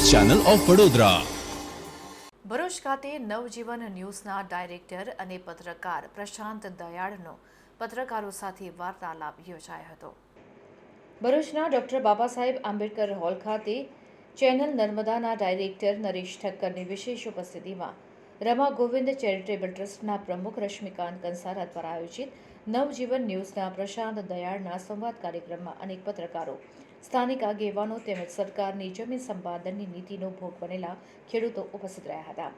Channel of Vadodara. Bharuch ખાતે નવજીવન ન્યૂઝના director અને પત્રકાર પ્રશાંત દયાળનો પત્રકારો સાથે વાર્તાલાપ યોજાયો હતો. ભરૂચના ડોક્ટર બાબા સાહેબ આંબેડકર હોલ ખાતે ચેનલ નર્મદાના ડાયરેક્ટર નરેશ ઠક્કરની વિશેષ ઉપસ્થિતિમાં રમા ગોવિંદ ચેરિટેબલ ટ્રસ્ટના પ્રમુખ રશ્મિકાંત કંસારા દ્વારા આયોજિત નવજીવન ન્યૂઝના પ્રશાંત દયાળના સંવાદ કાર્યક્રમમાં અનેક પત્રકારો, સ્થાનિક આગેવાનો તેમજ સરકારની જમીન સંપાદનની નીતિનો ભોગ બનેલા ખેડૂતો ઉપસ્થિત રહ્યા હતા.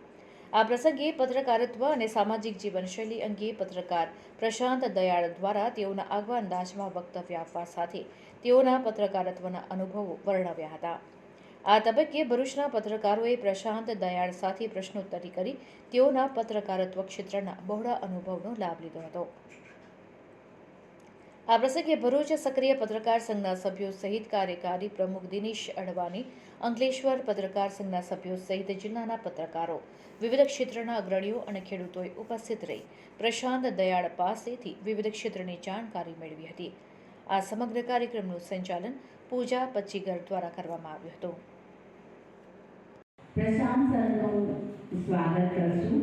આ પ્રસંગે પત્રકારત્વ અને સામાજિક જીવનશૈલી અંગે પત્રકાર પ્રશાંત દયાળ દ્વારા તેઓના આગવા અંદાજમાં વક્તવ્ય આપવા સાથે તેઓના પત્રકારત્વના અનુભવો વર્ણવ્યા હતા. આ તબક્કે ભરૂચના પત્રકારોએ પ્રશાંત દયાળ સાથે પ્રશ્નોત્તરી કરી તેઓના પત્રકારત્વ ક્ષેત્રના બહોળા અનુભવનો લાભ લીધો હતો. આ પ્રસંગે ભરૂચ સક્રિય પત્રકાર સંઘના સભ્યો સહિત કાર્યકારી પ્રમુખ દિનેશ અડવાણી અંકલેશ્વર પત્રકાર સંઘના સભ્યો સહિત જિલ્લાના પત્રકારો વિવિધ ક્ષેત્રના અગ્રણીઓ અને ખેડૂતોએ ઉપસ્થિત રહી પ્રશાંત દયાળ પાસેથી વિવિધ ક્ષેત્રની જાણકારી મેળવી હતી. આ સમગ્ર કાર્યક્રમનું સંચાલન પૂજા પચ્ચીગર દ્વારા કરવામાં આવ્યું હતું. પ્રશાંત સરનું સ્વાગત કરશું.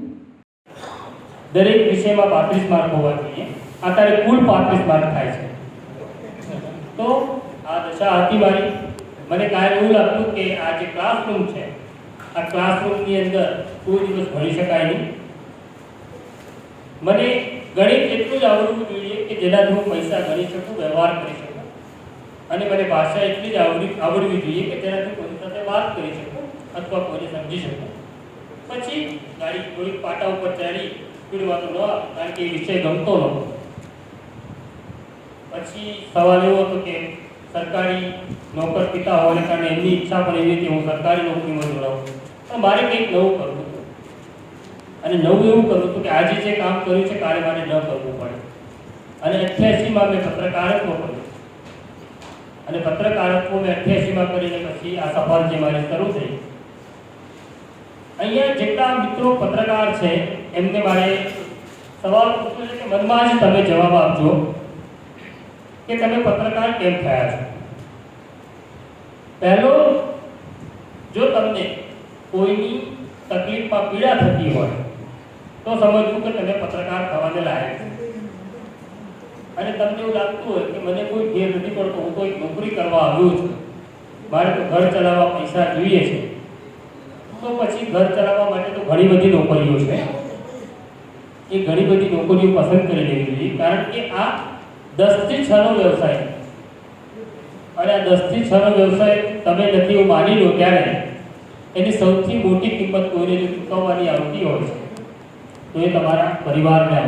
દરેક વિષયમાં પાંત્રીસ માર્ક હોવા જોઈએ. અત્યારે કુલ પાંત્રીસ માર્ક થાય છે. તો આ દશા હતી મારી. મને કાંઈ એવું લાગતું કે આ જે ક્લાસરૂમ છે આ ક્લાસરૂમની અંદર કોઈ દિવસ ભણી શકાય નહીં. મને ગણિત એટલું જ આવડવું જોઈએ કે જેનાથી હું પૈસા ગણી શકું વ્યવહાર કરી શકું. અને મને ભાષા એટલી જ આવડી આવડવી જોઈએ કે તેનાથી કોઈની સાથે વાત કરી શકું અથવા કોઈને સમજી શકું. પછી ગાડી થોડીક પાટા ઉપર ચડી પીડવાનું ન આવે, કારણ કે એ વિષય ગમતો નહોતો પછી સવાલ એવો હતો કે સરકારી નોકર પિતા હોવાને કારણે એમની ઈચ્છા પણ એવી હતી, હું સરકારી નોકરીમાં જોડાવું. પણ મારે કંઈક નવું કરવું હતું. અને નવું એવું કરવું હતું કે આજે જે કામ કર્યું છે, કાલે મારે ન કરવું પડે. અને અઠ્યાસીમાં મેં પત્રકારત્વ કર્યું. અને પત્રકારત્વ મેં અઠ્યાસીમાં કરીને પછી આ સફર જે મારી શરૂ થઈ. અહીંયા જેટલા મિત્રો પત્રકાર છે, એમને મારે સવાલ પૂછ્યો છે કે મનમાં જ તમે જવાબ આપજો. કે તમે પત્રકાર કેમ થયા છો? પહેલો, જો તમને કોઈની તકલીફમાં પીડા થતી હોય, તો સમજવું કે તમે પત્રકાર થવાને લાયક અને તમને એવું લાગતું હોય કે મને કોઈ ઘેર નથી પડતો, હું કોઈ નોકરી કરવા આવ્યો છું. મારે તો ઘર ચલાવવા પૈસા જોઈએ છે. તો પછી ઘર ચલાવવા માટે તો ઘણી બધી નોકરીઓ છે. એ ઘણી બધી નોકરીઓ પસંદ કરી લેવી જોઈએ. કારણ કે આ દસથી છનો વ્યવસાય. અને આ દસથી છનો વ્યવસાય તમે નથી એવું માની લો ત્યારે. એની સૌથી મોટી કિંમત કોઈને ચૂકવવાની આવતી હોય છે. તો એ તમારા પરિવારને